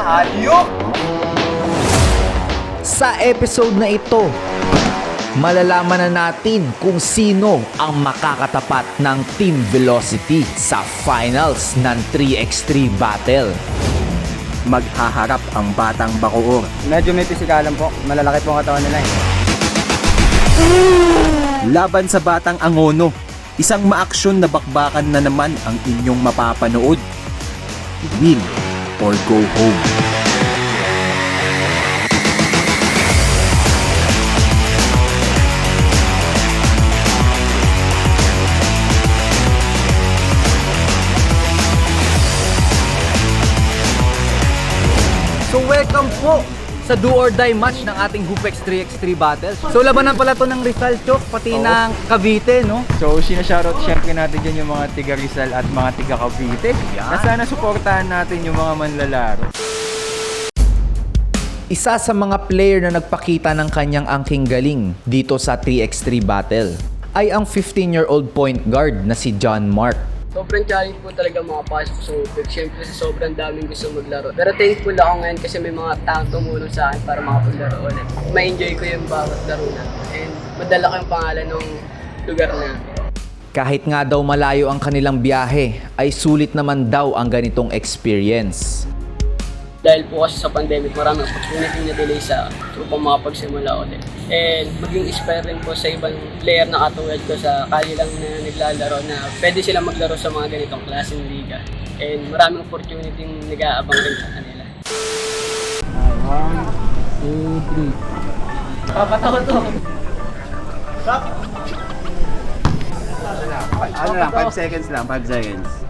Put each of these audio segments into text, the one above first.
hayop! Sa episode na ito, malalaman na natin kung sino ang makakatapat ng Team Velocity sa finals ng 3x3 battle. Maghaharap ang batang Bacoor. Medyo may pisikalan po. Malalaki po ang katawan nila eh. Laban sa batang Angono. Isang maaksyon na bakbakan na naman ang inyong mapapanood. Win or go home. So welcome po sa do or die match ng ating Hoopex 3x3 battle. So labanan pala to ng Rizal Chok, pati Oo. ng Cavite, no? So, sinashoutout syempre natin dyan yung mga tiga Rizal at mga tiga Cavite. Na sana suportahan natin yung mga manlalaro. Isa sa mga player na nagpakita ng kanyang angking galing dito sa 3x3 battle ay ang 15-year-old point guard na si John Mark. Sobrang challenge po talaga makapasok sa Upig. Siyempre sa sobrang daming gusto maglaro. Pero thankful ako ngayon kasi may mga taong tumulong sa akin para makapaglaro ulit. Ma-enjoy ko yung bawat laro na. And madala ko yung pangalan ng lugar na. Kahit nga daw malayo ang kanilang biyahe, ay sulit naman daw ang ganitong experience. Dahil po kasi sa pandemic, maraming opportunity na delay sa upang makapagsimula ulit. And maging inspire rin po sa ibang player na katulad ko sa kali lang na naglalaro na pwede silang maglaro sa mga ganitong klaseng liga. And maraming opportunity yung nag-aabang rin sa kanila. Ano lang, 5 seconds lang, 5 seconds.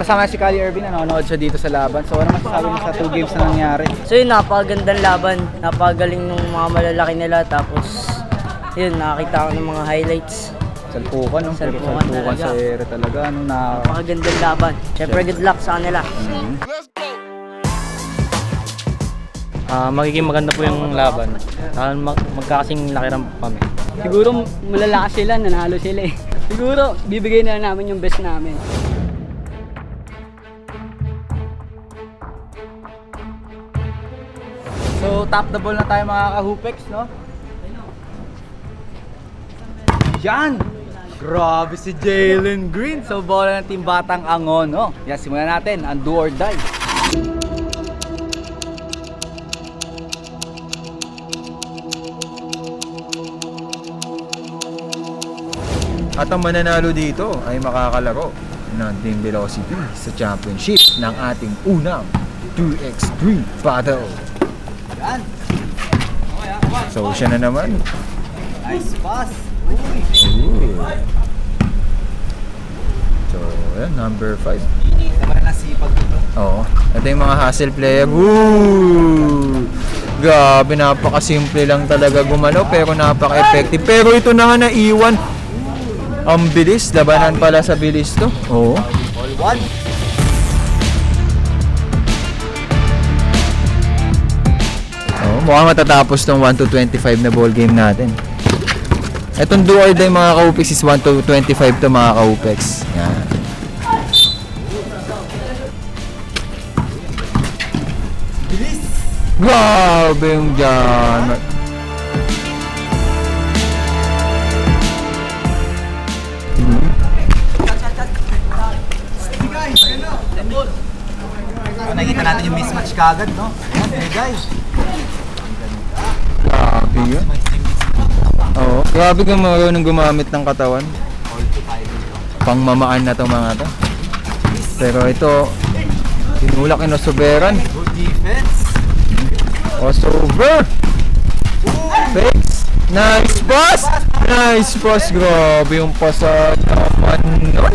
Kasama si Kali Irvin, nanonood siya dito sa laban. So ano masasabi mo sa two games na nangyari? So yun, napakagandang laban. Napakagaling ng mga malalaki nila. Tapos, yun, nakakita ko ng mga highlights. Salpukan, no? Salpukan salpukan talaga. sa ere talaga. Ano, na... Napakagandang laban. Siyempre, good luck sa kanila. Ah, magiging maganda po yung laban. Ah, mag magkakasing laki ng kami. Siguro malalakas sila, nanalo sila eh. Siguro bibigay na namin yung best namin. Top the ball na tayo mga kahupex, no? Yan! Grabe si Jalen Green. So bola ng team Batang Angon, no? Yan, simulan natin ang do or die. At ang mananalo dito ay makakalaro ng Team Velocity sa championship ng ating unang 2x3 battle. So siya na naman. Nice pass! Ooh. So, yan, number 5. Naman na sipag dito. Oo. Ito yung mga hustle player. Woo! Grabe, napakasimple lang talaga gumalaw pero napaka-effective. Pero ito na nga naiwan. Ang bilis. Labanan pala sa bilis to. Oo. All one. Mukhang matatapos tong 1 to 25 na ball game natin. Etong do or die mga kaupex is 1 to 25 to mga kaupex. Yan. Grabe yung dyan. So, nakikita natin yung mismatch kagad, no? Yan, hey guys. Yun. Oo. Grabe kung marunong gumamit ng katawan. Pangmamaan na to mga to. Pero ito, tinulak ni Soberan. Good defense. Fakes! Nice pass! Nice pass! Grabe yung pasa naman nun.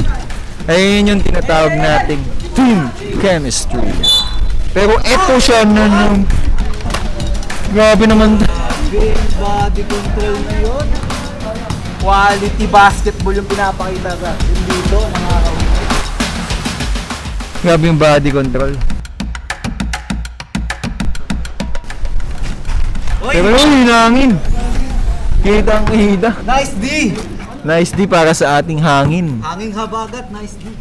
Ayun yung tinatawag nating team chemistry. Pero eto siya na nung... Grabe naman. Big body control na yun. Quality basketball yung pinapakita sa yung dito, mga kahupex. Grabe yung body control. Pero yun, hinangin. Kita. Nice D! Nice D para sa ating hangin. Hanging habagat, nice D.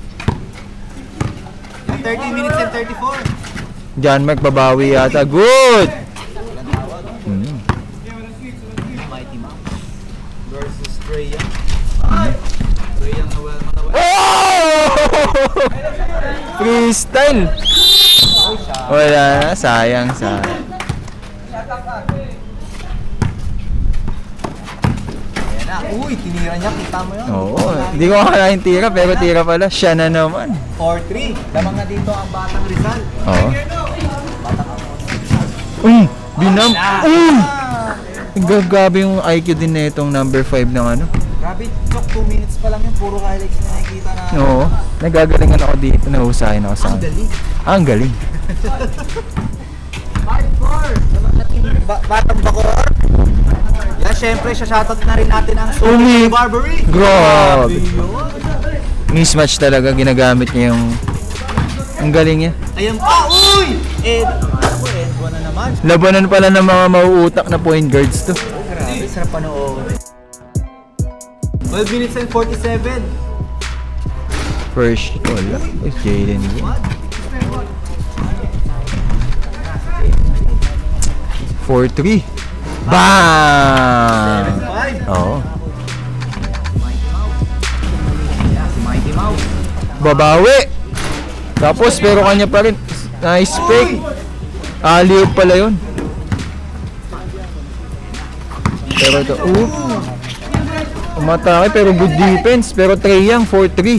13 minutes and 34. John Mark babawi yata. Good! Mighty Mouse versus Trey Young. Trey Young na well manawal. Oh! Freestyle! Wala na, sayang, sayang. Ayan na. Uy, tinira niya. Kita mo yun? Oo, hindi ko akalain tira, pero tira pala. Siya na naman. 4-3. Lamang nga dito ang Batang Rizal. Oo. Uy! Binam! Uy! Gagabi yung IQ din na itong number 5 ng ano. Grabe, Chok, 2 minutes pa lang yun. Puro highlights na nakikita na. Oo. Nagagalingan ako dito. Nahusahin ako sa Ang galing. Ah, ang galing. Ba- Batang Bacor. Yan, syempre, shoutout na rin natin ang Umi. Sumi Barbary. Grabe. Mismatch talaga ginagamit niya yung... Ang galing niya. Ayan pa, uy! Ed, ako, Ed, na naman. Labanan pala ng mga mauutak na point guards to. Grabe, sarap panoorin. 12 minutes and 47. First, wala. Uy, Jalen Green. Four, three. Bang! 5. Oo. Babawi! Tapos, pero kanya pa rin. Nice fake. Aliw pala yun. Pero ito, uh. Umatake pero good defense. Pero Trey Young, 4-3.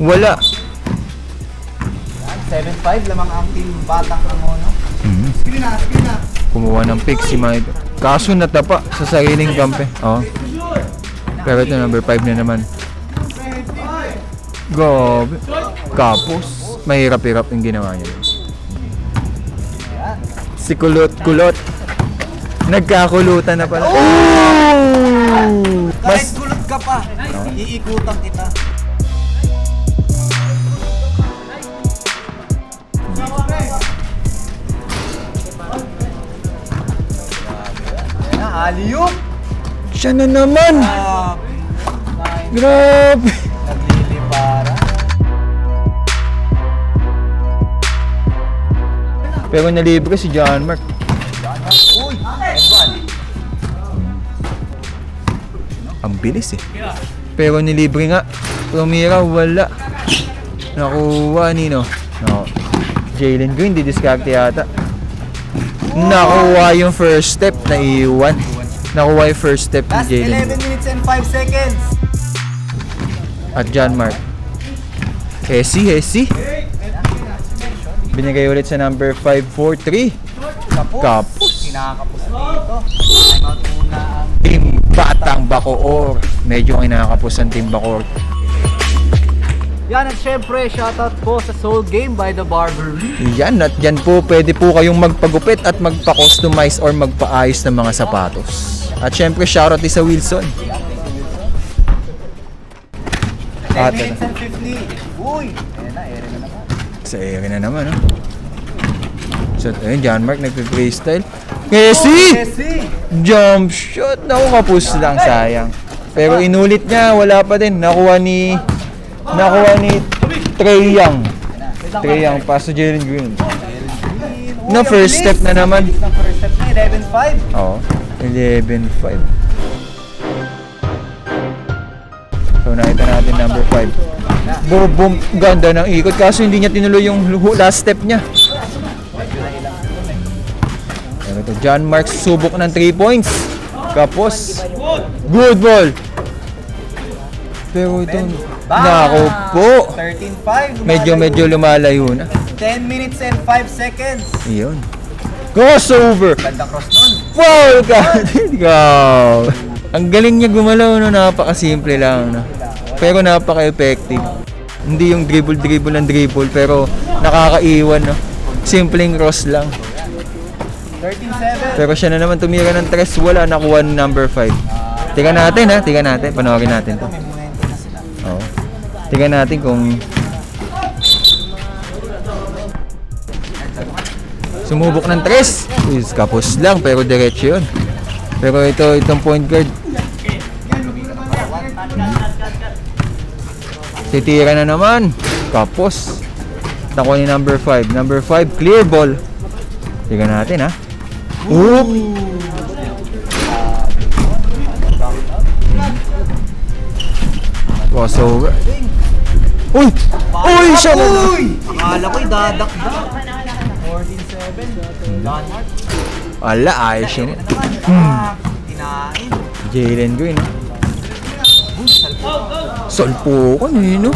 Wala. 7-5 lamang ang team Batang Angono. Kumuha ng pick si Mike. Kaso natapa sa sariling kampe. Oo. Pero ito, number 5 na naman. Gobe. Kapos. Mahirap-hirap yung ginawa niya. Si Kulot-Kulot. Nagkakulutan na pala. Oh! Mas, iikutan kita. Ayan na, aliyok! siya na naman! Ah, Grabe! naglilipara. Pero nalibre si John Mark. Uy, Edwan. Ang bilis eh. Pero nilibre nga. Tumira, wala. Nakuha nino. No. Jalen Green, didiskarte yata. Nakuha yung first step na iwan. Nakuha yung first step ni Last Jalen 11 minutes and 5 seconds. at John Mark. Hesi, Hesi. Binigay ulit sa number 543. Kapos. Kapos. Kinakapos dito. Time out muna ang Team Batang Bacoor. Medyo kinakapos ang Team Bacoor. Yan at syempre, shoutout po sa Soul Game by The Barbery. Yan, at yan po, pwede po kayong magpagupit at magpa-customize or magpaayos ng mga sapatos. At syempre, shoutout din sa Wilson. 10 At minutes and 50. Uy! Ayan na, ere na naman. sa area na naman, no? So, ayun, John Mark, nagpe-freestyle. Messi! Messi! Jump shot! Naku, kapus lang, sayang. Pero inulit niya, wala pa din. Nakuha ni... Nakuha ni Trey Young. Trey Young, pass to Jalen Green. Na first step na naman. First step na, 11-5. Oo. 11-5. So nakita natin number 5. Boom, boom, ganda ng ikot. Kaso hindi niya tinuloy yung last step niya. Pero ito, John Mark subok ng 3 points. Kapos. Good ball. Pero ito, nako po. 13-5. Medyo, medyo lumalayo na. 10 minutes and 5 seconds. Iyon. Crossover. Ganda cross nun. Wow! God! Wow! Ang galing niya gumalaw, no? Napakasimple lang, no? Pero napaka-effective. Hindi yung dribble-dribble ng dribble, pero nakakaiwan, no? Simpleng cross lang. 13-7. Pero siya na naman tumira ng tres, wala nakuha ng number 5. Tingnan natin, ha? Tingnan natin. Panoorin natin to. Oo. Tingnan natin kung... Sumubok ng tres. Is kapos lang, pero diretso yun. Pero ito, itong point guard. Titira na naman. Kapos. Nakuha ni number 5. Number 5, clear ball. Tingnan natin ha. Oop! Crossover. Uy! Uy! Siya na! Uy! Akala ko'y dadakdak. 14-7. Landmark. Wala, ayos yun. eh. Kinain. Jalen Green, no? Salpukan, eh, no?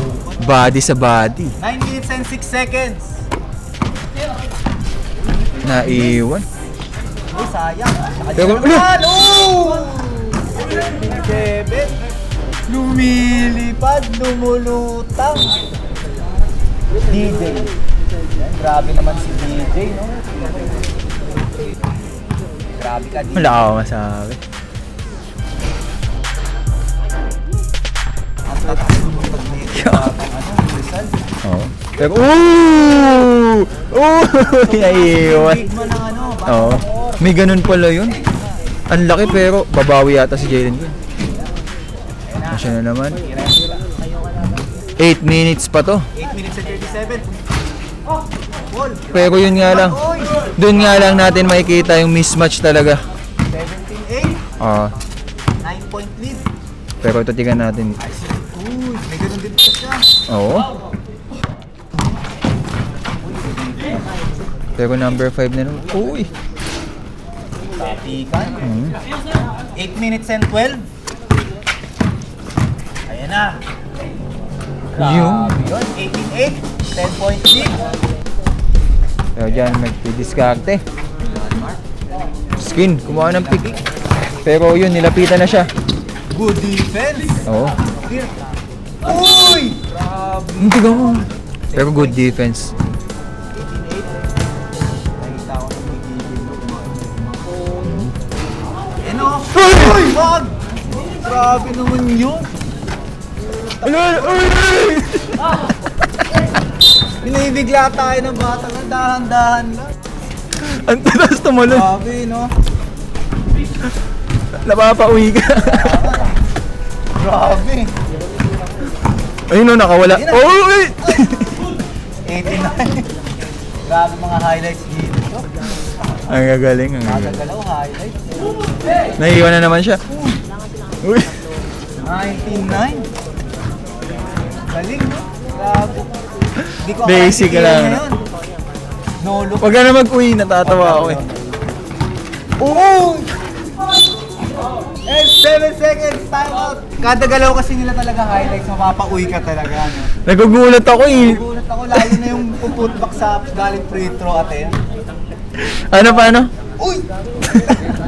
Body sa body. 9 minutes and 6 seconds. Naiwan. Uy, sayang. Nakadyan naman. Oh! 7. Lumilipad, lumulutang. DJ. Yan, grabe naman si DJ, no? Grabe ka, DJ. Wala ako masabi. Ang tatas ng pag nito. Ano, Rizal. Oo. Pero, ooh! Ooh! Naiwan. Big man ng ano, Oo. May ganun pala yun. Ang laki pero babawi yata si Jalen Green. Siya na naman. 8 minutes pa to. 8 minutes and 37. Oh, Wall. Pero yun nga lang. Doon nga lang natin makikita yung mismatch talaga. 17-8. Ah, 9 point lead. pero ito tingnan natin. Uy, may ganun din pa siya. Oo. Pero number 5 na naman. Uy! Tapikan. Hmm. 8 minutes and 12. Ayan na. Yung. Yun, 18-8. 10 point lead. Pero dyan, magpidiskarte. Skin, kumuha ng pick. Pero yun, nilapitan na siya. Good defense. Oo. Uy! Grabe. Hindi ka mo. Pero good defense. Uy! Wag! Grabe naman yun. Ano? Uy! Binibigla tayo ng bata na dahan-dahan lang. Ang talas tumalon. Grabe, no? Napapauwi ka. Grabe. Ayun o, nakawala. Oh, uy! 89. Grabe mga highlights dito. Ang gagaling, ang gagaling. Magagalaw highlights. Naiiwan na naman siya. Uy! 99. Galing, no? Grabe. Ko Basic akala lang. yun. No look. Huwag ka na mag-uwi, natatawa ako eh. Oo! And 7 seconds, time out. Kada galaw kasi nila talaga highlights, mapapauwi ka talaga. No? Nagugulat ako eh. Gulat ako, lalo na yung puputback sa galing free throw ate. Ano paano? Uy!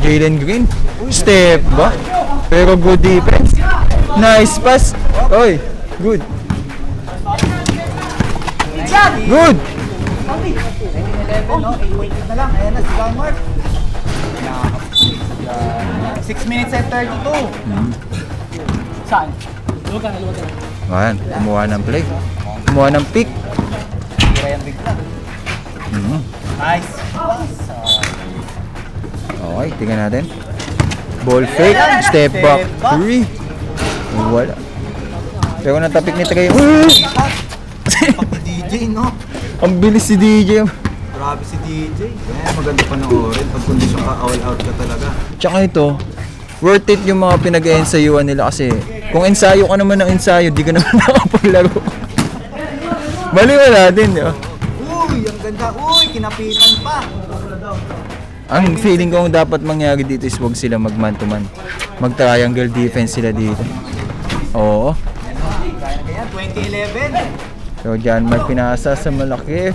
Jalen Green. Step ba? Pero good defense. Nice pass. Oy, good. Good! 1911, no? 8 point lead na lang. Ayan na si Galmart. 6 minutes and 32. Saan? Ayan, kumuha ng play. Kumuha ng pick. Tira yan bigla. Mhm. Nice. Okay, tingnan natin. Ball fake, step back, three. Wala. Pero natapik ni Trey. DJ, no? Ang bilis si DJ. Grabe si DJ. Eh, maganda panoorin. Pag kondisyon ka, all out ka talaga. Tsaka ito, worth it yung mga pinag-ensayuan nila kasi kung ensayo ka naman ng ensayo, di ka naman nakapaglaro. Bali wala din, di ba? Uy, ang ganda. Uy, kinapitan pa. Ang feeling ko ang dapat mangyari dito is wag sila mag man to man. Mag triangle defense sila dito. Oo. Kaya 2011. So dyan may pinasa sa malaki.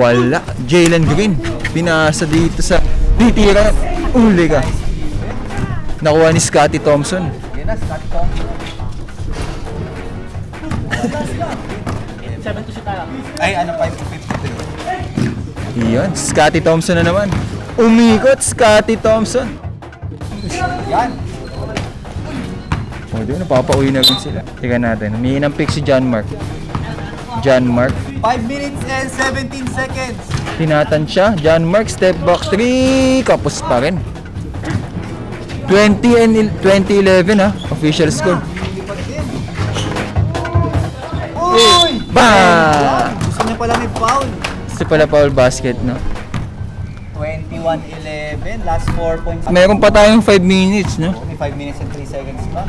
Wala. Jalen Green. Pinasa dito sa titira. Uli ka. Nakuha ni Scotty Thompson. Yan na, Scott Thompson. 7 to si. Ay, ano, 5 to 52. Iyon, Scotty Thompson na naman. Umikot, Scotty Thompson. Yan. O, di ba, napapauwi na rin sila. Tingnan natin, humingi ng pick si John Mark. John Mark, 5 minutes and 17 seconds. tinatan siya. John Mark, step back 3, kapos pa rin. 20 and il- 2011 ha, official score. Gusto pala foul basket, no? 21-11, last 4 points. Meron pa tayong 5 minutes, no? May 5 minutes and 3 seconds pa.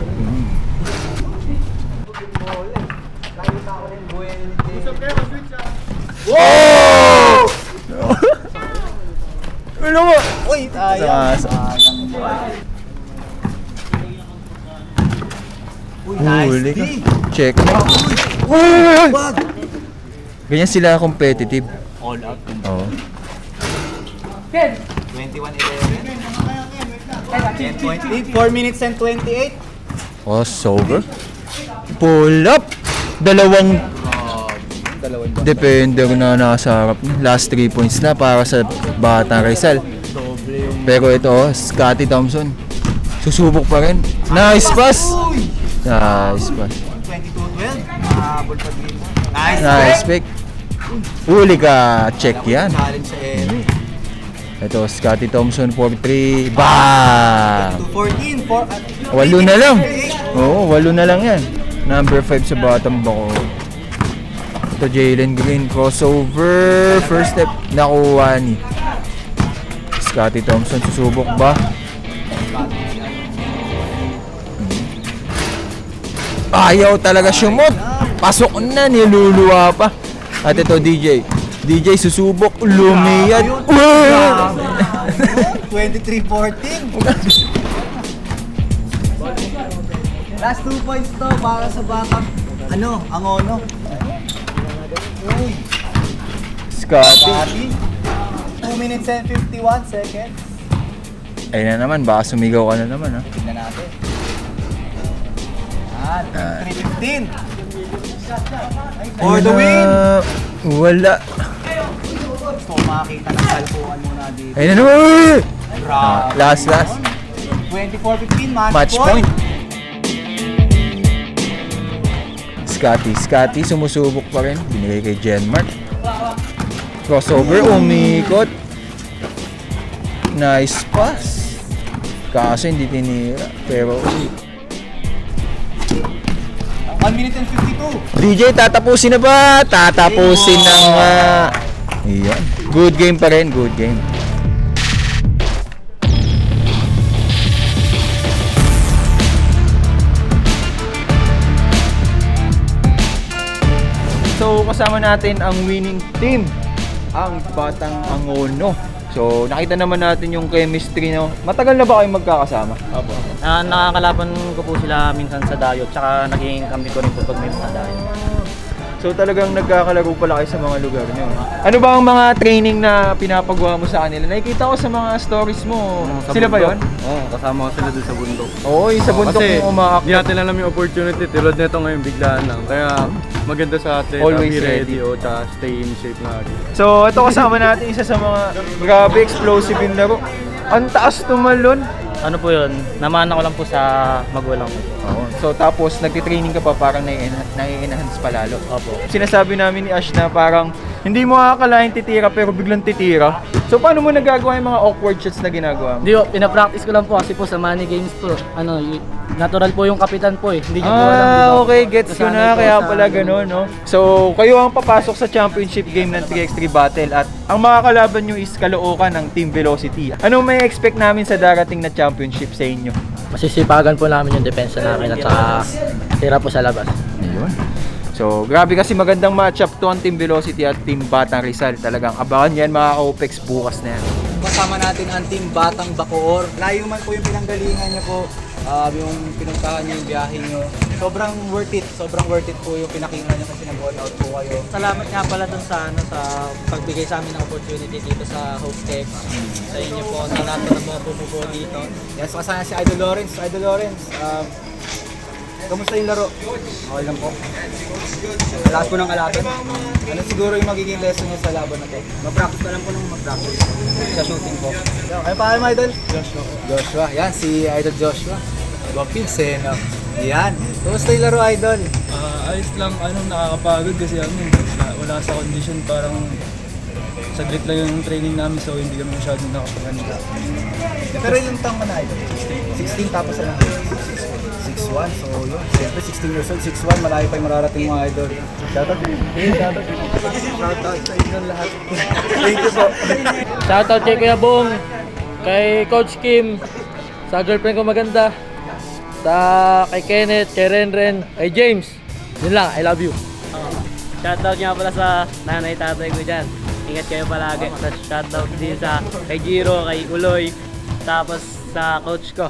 Oh! Ano mo? Uy, sayang. Sa- Uy, nice D. Check. Uy. Ganyan sila competitive. All out. Oo. 21-11. 10.8. 4 minutes and 28. Oh, sober. Pull up. Dalawang Dalawang defender na nasa harap niya. Last 3 points na para sa Batang Rizal. Pero ito, oh, Scotty Thompson. Susubok pa rin. Nice pass! Uy! Nice pass. 22-12. Mahabol pa. Nice. Nice pick. Huli ka. Check yan. Challenge sa Eric. Ito, Scotty Thompson, 4-3. Bam! 214. 4 at Walo na lang. Oo, walo na lang yan. Number 5 sa bottom bako. Ito, Jalen Green, crossover. First step, nakuha ni Scotty Thompson. Susubok ba? Ayaw talaga sumot. Pasok na, niluluwa pa. At ito, DJ. DJ, susubok, lumiyad. Uy! 23-14. Last 2 points to para sa backup. Ano? Angono. Uy. Scotty. Bobby. 2 minutes and 51 seconds. Ayun na naman, baka sumigaw ka na naman ha. Tingnan natin. Yan. 315. For the win! na. Wala. Gusto ko makakita ng salpukan muna dito. Ayun na naman. Grabe. Last, last. 24-15 match, Match point. Scotty. Scotty, sumusubok pa rin. Binigay kay Genmark. Crossover, umikot. Nice pass. Kaso hindi tinira. Pero, 1 minute and 52. DJ, tatapusin na ba? Tatapusin na nga. Iyan. Good game pa rin, good game. So, kasama natin ang winning team, ang Batang Angono. So, nakita naman natin yung chemistry no. Matagal na ba kayo magkakasama? Opo. Ah, nakakalaban ko po sila minsan sa dayo, tsaka naging kami ko rin po pag may mga dayo. So talagang nagkakalaro pala kayo sa mga lugar nyo. Ano ba ang mga training na pinapagawa mo sa kanila? Nakikita ko sa mga stories mo. Sila ba yon? Oo, kasama ko sila dun sa bundok. Oo, yung sa bundok Kasi mo umaak. hindi natin alam yung opportunity. Tulad nito ngayon, biglaan lang. Kaya maganda sa atin. Always be ready. ready. O, tsaka stay in shape na lagi. So ito kasama natin isa sa mga grabe explosive yung laro. Ang taas tumalon. Ano po yun? Namana ko lang po sa magulang ko. Oo. So tapos nagtitraining ka pa parang nai-enhance pa lalo. Opo. Sinasabi namin ni Ash na parang hindi mo akalain titira pero biglang titira. So paano mo nagagawa yung mga awkward shots na ginagawa mo? Hindi po, pinapractice ko lang po kasi po sa money games po. Ano, natural po yung kapitan po eh. Hindi niyo po alam, di ba? Ah, okay, gets ko Nasanay na. po Kaya sa pala ganun. gano'n, no? So, kayo ang papasok sa championship game ng 3x3 Battle at ang makakalaban nyo is Caloocan ng Team Velocity. Anong may expect namin sa darating na championship sa inyo? Masisipagan po namin yung depensa namin at saka tira po sa labas. Ayun. So, grabe kasi magandang matchup to ang Team Velocity at Team Batang Rizal. Talagang abangan yan mga Opex bukas na yan. Kasama natin ang team Batang Bacoor. Layo man po yung pinanggalingan niyo po. Ah, yung pinuntahan niyo yung biyahe niyo. Sobrang worth it. Sobrang worth it po yung pinakinggan niyo kasi nag-all out po kayo. Salamat nga pala dun sa, ano, sa pagbigay sa amin ng opportunity dito sa Hostech. Sa inyo po, sa lahat ng mga pumupo dito. Yes, kasama si Idol Lawrence. Idol Lawrence, um, Kamusta yung laro? Okay lang po. Lakas po ng kalaban. Ano siguro yung magiging lesson niyo sa laban na to? Mag-practice na lang po ng mag-practice. Sa shooting po. Ay, pa mo, Idol? Joshua. Joshua. Yan, si Idol Joshua. Guwapins eh, no? Yan. Kamusta yung laro, Idol? Ah, ayos lang, ano, nakakapagod kasi ano, na- wala sa condition, parang saglit lang yung training namin so hindi kami masyadong nakapaganda. Pero ilang taong ka na, Idol? 16 tapos ano? 6'1", so yun. Siyempre, 16 years old, 6'1", malayo pa yung mararating mga idol. Shoutout din. Shoutout din. Shoutout sa inyong lahat. Thank you po. Shoutout kay Kuya Bong, kay Coach Kim, sa girlfriend ko maganda, sa kay Kenneth, kay Renren, kay James. Yun lang, I love you. Shoutout nga pala sa nanay tatay ko dyan. Ingat kayo palagi. Tapos shoutout din sa kay Jiro, kay Uloy, tapos sa coach ko.